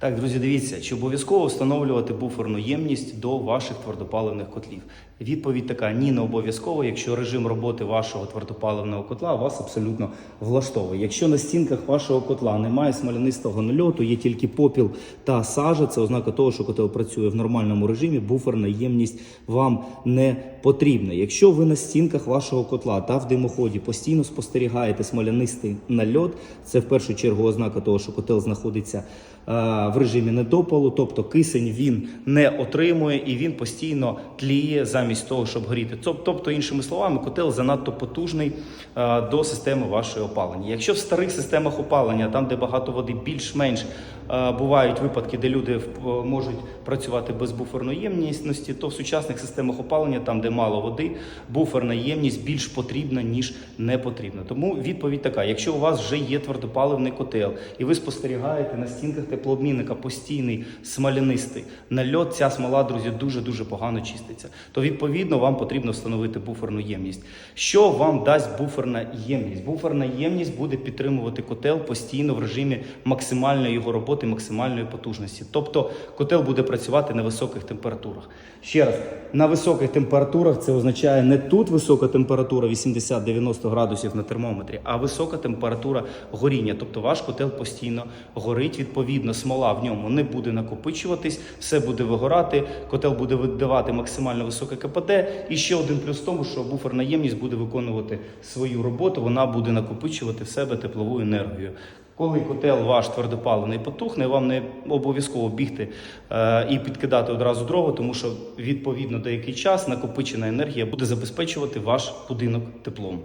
Так, друзі, дивіться, чи обов'язково встановлювати буферну ємність до ваших твердопаливних котлів? Відповідь така: ні, не обов'язково, якщо режим роботи вашого твердопаливного котла вас абсолютно влаштовує. Якщо на стінках вашого котла немає смолянистого нальоту, є тільки попіл та сажа, це ознака того, що котел працює в нормальному режимі, буферна ємність вам не потрібна. Якщо ви на стінках вашого котла та в димоході постійно спостерігаєте смолянистий нальот, це в першу чергу ознака того, що котел знаходиться е, в режимі недопалу, тобто кисень він не отримує і він постійно тліє замість того, щоб горіти. Тоб- Тобто, іншими словами, котел занадто потужний е, до системи вашої опалення. Якщо в старих системах опалення, там де багато води, більш-менш бувають випадки, де люди можуть працювати без буферної ємності, то в сучасних системах опалення, там де мало води, буферна ємність більш потрібна ніж не потрібна. Тому відповідь така: якщо у вас вже є твердопаливний котел, і ви спостерігаєте на стінках теплообмінника постійний смолянистий нальот, ця смола, друзі, дуже дуже погано чиститься. То відповідно вам потрібно встановити буферну ємність. Що вам дасть буферна ємність? Буферна ємність буде підтримувати котел постійно в режимі максимальної його роботи, максимальної потужності. Тобто котел буде працювати на високих температурах. Ще раз, на високих температурах це означає не тут висока температура 80-90 градусів на термометрі, а висока температура горіння. Тобто ваш котел постійно горить. Відповідно, смола в ньому не буде накопичуватись, все буде вигорати, котел буде видавати максимально високе КПД. І ще один плюс в тому, що буферна ємність буде виконувати свою роботу, вона буде накопичувати в себе теплову енергію. Коли котел ваш твердопалений потухне, вам не обов'язково бігти е, і підкидати одразу дрова, тому що відповідно деякий час накопичена енергія буде забезпечувати ваш будинок теплом.